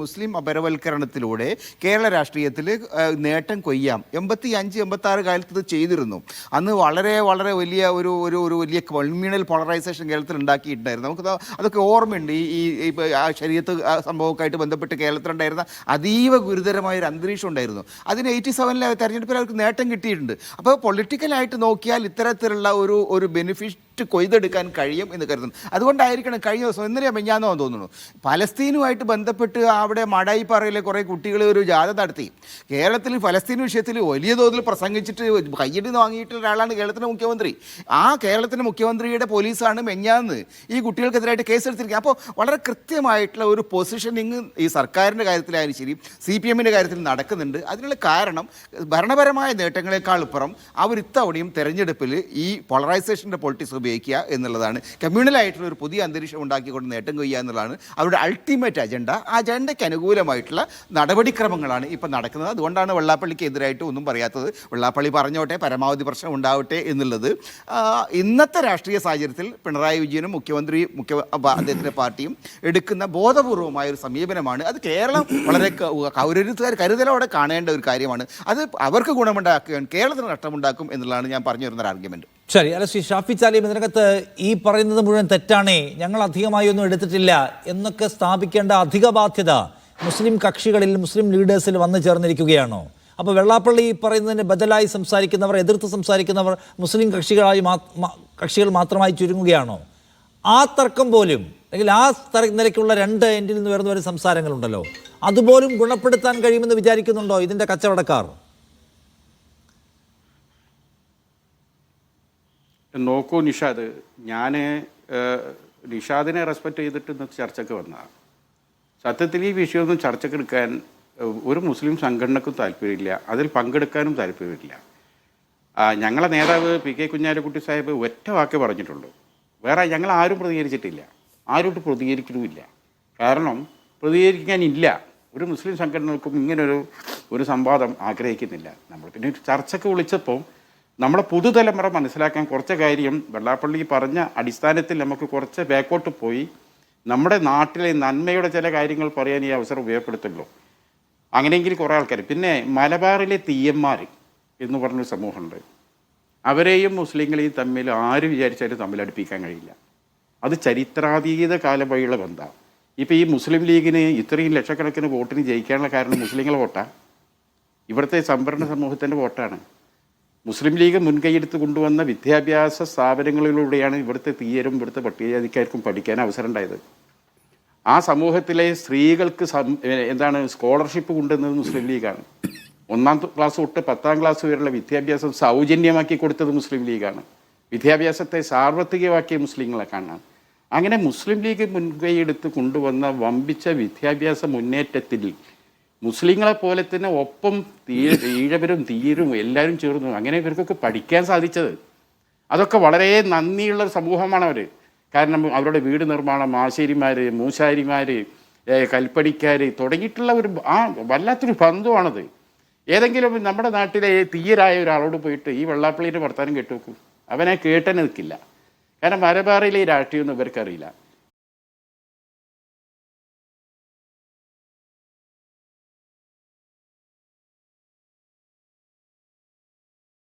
മുസ്ലിം അപരവൽക്കരണത്തിലൂടെ കേരള രാഷ്ട്രീയത്തിൽ നേട്ടം കൊയ്യാം. എൺപത്തി അഞ്ച് എൺപത്തി ആറ് കാലത്ത് ഇത് ചെയ്തിരുന്നു. അന്ന് വളരെ വളരെ വലിയ ഒരു ഒരു ഒരു വലിയ കൾമിനൽ പോളറൈസേഷൻ കേരളത്തിൽ ഉണ്ടാക്കിയിട്ടുണ്ടായിരുന്നു. നമുക്ക് അതൊക്കെ ഓർമ്മയുണ്ട്. ഈ ആ ശരീരത്ത് സംഭവമൊക്കെ ബന്ധപ്പെട്ട് കേരളത്തിലുണ്ടായിരുന്ന അതീവ ഗുരുതരമായ ഒരു അന്തരീക്ഷം ഉണ്ടായിരുന്നു. അതിന് എയ്റ്റി സെവനിലെ തെരഞ്ഞെടുപ്പിൽ അവർക്ക് നേട്ടം കിട്ടിയിട്ടുണ്ട്. അപ്പോൾ പൊളിറ്റിക്കലായിട്ട് നോക്കിയാൽ ഇത്തരത്തിലുള്ള ഒരു ഒരു ബെനിഫിറ്റ് കൊയ്തെടുക്കാൻ കഴിയും എന്ന് കരുതുന്നു. അതുകൊണ്ടായിരിക്കണം കഴിഞ്ഞ ദിവസം ഇന്നലെ മെഞ്ഞാന്നോ തോന്നുന്നു പലസ്തീനുമായിട്ട് ബന്ധപ്പെട്ട് അവിടെ മടായിപ്പാറയിലെ കുറേ കുട്ടികൾ ഒരു ജാഥ നടത്തി. കേരളത്തിൽ ഫലസ്തീൻ വിഷയത്തിൽ വലിയ തോതിൽ പ്രസംഗിച്ചിട്ട് കയ്യടി വാങ്ങിയിട്ടുള്ള ഒരാളാണ് കേരളത്തിന്റെ മുഖ്യമന്ത്രി. ആ കേരളത്തിന്റെ മുഖ്യമന്ത്രിയുടെ പോലീസാണ് മെഞ്ഞാന്ന് ഈ കുട്ടികൾക്കെതിരായിട്ട് കേസെടുത്തിരിക്കുക അപ്പോൾ വളരെ കൃത്യമായിട്ടുള്ള ഒരു പൊസിഷനിങ് ഈ സർക്കാരിന്റെ കാര്യത്തിലായാലും ശരി സി പി എമ്മിന്റെ കാര്യത്തിൽ നടക്കുന്നുണ്ട്. അതിനുള്ള കാരണം ഭരണപരമായ നേട്ടങ്ങളെക്കാൾ ഇപ്പുറം അവർ ഇത്തവണയും തെരഞ്ഞെടുപ്പിൽ ഈ പോളറൈസേഷന്റെ പൊളിറ്റിക്സ് ഉപയോഗിക്കുക എന്നുള്ളതാണ്. കമ്മ്യൂണലായിട്ടുള്ള ഒരു പുതിയ അന്തരീക്ഷം ഉണ്ടാക്കിക്കൊണ്ട് നേട്ടം കൊയ്യുക എന്നുള്ളതാണ് അവരുടെ അൾട്ടിമേറ്റ് അജണ്ട ആ അജണ്ടയ്ക്ക് അനുകൂലമായിട്ടുള്ള നടപടിക്രമങ്ങളാണ് ഇപ്പം നടക്കുന്നത്. അതുകൊണ്ടാണ് വെള്ളാപ്പള്ളിക്ക് എതിരായിട്ട് ഒന്നും പറയാത്തത്. വെള്ളാപ്പള്ളി പറഞ്ഞോട്ടെ പരമാവധി പ്രശ്നം ഉണ്ടാവട്ടെ എന്നുള്ളത്. ഇന്നത്തെ രാഷ്ട്രീയ സാഹചര്യത്തിൽ പിണറായി വിജയനും മുഖ്യമന്ത്രി മുഖ്യ അദ്ദേഹത്തിന്റെ പാർട്ടിയും എടുക്കുന്ന ബോധപൂർവമായ ഒരു സമീപനമാണ്. അത് കേരളം വളരെ കൗരരുത്തുകാർ കരുതലോടെ കാണേണ്ട ഒരു കാര്യമാണ്. അത് അവർക്ക് ഗുണമുണ്ടാക്കുകയാണ് കേരളത്തിന് നഷ്ടമുണ്ടാക്കും എന്നുള്ളതാണ് ഞാൻ പറഞ്ഞു വരുന്ന ഒരു ആർഗ്യുമെന്റ് ശരി അല്ല ശ്രീ ഷാഫി ചാലിയും ഇതിനകത്ത് ഈ പറയുന്നത് മുഴുവൻ തെറ്റാണേ. ഞങ്ങൾ അധികമായി ഒന്നും എടുത്തിട്ടില്ല എന്നൊക്കെ സ്ഥാപിക്കേണ്ട അധിക ബാധ്യത മുസ്ലിം കക്ഷികളിൽ മുസ്ലിം ലീഡേഴ്സിൽ വന്നു ചേർന്നിരിക്കുകയാണോ? അപ്പോൾ വെള്ളാപ്പള്ളി പറയുന്നതിന് ബദലായി സംസാരിക്കുന്നവർ എതിർത്ത് സംസാരിക്കുന്നവർ മുസ്ലിം കക്ഷികളായി കക്ഷികൾ മാത്രമായി ചുരുങ്ങുകയാണോ? ആ തർക്കം പോലും അല്ലെങ്കിൽ ആ നിലയ്ക്കുള്ള രണ്ട് എൻഡിൽ നിന്ന് വരുന്ന ഒരു സംസാരങ്ങളുണ്ടല്ലോ. അതുപോലും ഗുണപ്പെടുത്താൻ കഴിയുമെന്ന് വിചാരിക്കുന്നുണ്ടോ ഇതിന്റെ കച്ചവടക്കാർ? നോക്കൂ നിഷാദ്. ഞാൻ നിഷാദിനെ റെസ്പെക്ട് ചെയ്തിട്ട് ഇന്ന് ചർച്ചയ്ക്ക് വന്നതാണ്. സത്യത്തിൽ ഈ വിഷയമൊന്നും ചർച്ചയ്ക്ക് എടുക്കാൻ ഒരു മുസ്ലിം സംഘടനക്കും താല്പര്യമില്ല. അതിൽ പങ്കെടുക്കാനും താല്പര്യമില്ല. ഞങ്ങളെ നേതാവ് പി കെ കുഞ്ഞാലിക്കുട്ടി സാഹിബ് ഒറ്റ വാക്ക് പറഞ്ഞിട്ടുള്ളൂ. വേറെ ഞങ്ങൾ ആരും പ്രതികരിച്ചിട്ടില്ല. ആരോട്ട് പ്രതികരിക്കലുമില്ല കാരണം പ്രതികരിക്കാനില്ല. ഒരു മുസ്ലിം സംഘടനകൾക്കും ഇങ്ങനൊരു ഒരു സംവാദം ആഗ്രഹിക്കുന്നില്ല. നമ്മൾ പിന്നെ ചർച്ചയ്ക്ക് വിളിച്ചപ്പോൾ നമ്മുടെ പുതുതലമുറ മനസ്സിലാക്കാൻ കുറച്ച് കാര്യം വെള്ളാപ്പള്ളി പറഞ്ഞ അടിസ്ഥാനത്തിൽ നമുക്ക് കുറച്ച് ബാക്കോട്ട് പോയി നമ്മുടെ നാട്ടിലെ നന്മയുടെ ചില കാര്യങ്ങൾ പറയാൻ ഈ അവസരം ഉപയോഗപ്പെടുത്തുള്ളൂ. അങ്ങനെയെങ്കിൽ കുറേ ആൾക്കാർ. പിന്നെ മലബാറിലെ തീയന്മാർ എന്ന് പറഞ്ഞൊരു സമൂഹമുണ്ട്. അവരെയും മുസ്ലിങ്ങളെയും തമ്മിൽ ആര് വിചാരിച്ചാലും തമ്മിൽ അടുപ്പിക്കാൻ കഴിയില്ല. അത് ചരിത്രാതീത കാലം വഴിയുള്ള ബന്ധമാണ്. ഇപ്പോൾ ഈ മുസ്ലിം ലീഗിന് ഇത്രയും ലക്ഷക്കണക്കിന് വോട്ടിന് ജയിക്കാനുള്ള കാരണം മുസ്ലിങ്ങളെ വോട്ടാണ് ഇവിടുത്തെ സംവരണ സമൂഹത്തിന്റെ വോട്ടാണ്. മുസ്ലിം ലീഗ് മുൻകൈയെടുത്ത് കൊണ്ടുവന്ന വിദ്യാഭ്യാസ സ്ഥാപനങ്ങളിലൂടെയാണ് ഇവിടുത്തെ തീയരും ഇവിടുത്തെ പട്ടികജാതിക്കാർക്കും പഠിക്കാൻ അവസരം ഉണ്ടായത് ആ സമൂഹത്തിലെ സ്ത്രീകൾക്ക് എന്താണ് സ്കോളർഷിപ്പ് കൊണ്ടുവന്നത് മുസ്ലിം ലീഗാണ്. ഒന്നാം ക്ലാസ് തൊട്ട് പത്താം ക്ലാസ് വരെയുള്ള വിദ്യാഭ്യാസം സൗജന്യമാക്കി കൊടുത്തത് മുസ്ലിം ലീഗാണ്. വിദ്യാഭ്യാസത്തെ സാർവത്രികമാക്കിയ മുസ്ലിങ്ങളെ കാണാം. അങ്ങനെ മുസ്ലിം ലീഗ് മുൻകൈയെടുത്ത് കൊണ്ടുവന്ന വമ്പിച്ച വിദ്യാഭ്യാസ മുന്നേറ്റത്തിൽ മുസ്ലിങ്ങളെ പോലെ തന്നെ ഒപ്പം ഈഴവരും തീരും എല്ലാവരും ചേർന്നു. അങ്ങനെ ഇവർക്കൊക്കെ പഠിക്കാൻ സാധിച്ചത്. അതൊക്കെ വളരെ നന്ദിയുള്ള സമൂഹമാണ് അവർ കാരണം അവരുടെ വീട് നിർമ്മാണം ആശേരിമാർ മൂശാരിമാർ കൽപ്പണിക്കാർ തുടങ്ങിയിട്ടുള്ള ഒരു ആ വല്ലാത്തൊരു ബന്ധമാണത് ഏതെങ്കിലും നമ്മുടെ നാട്ടിലെ തീയരായ ഒരാളോട് പോയിട്ട് ഈ വെള്ളാപ്പള്ളിയുടെ വർത്താനം കേട്ടു വെക്കും അവനെ കേട്ടനെ നിൽക്കില്ല കാരണം മലബാറിലെ രാഷ്ട്രീയമൊന്നും ഇവർക്കറിയില്ല.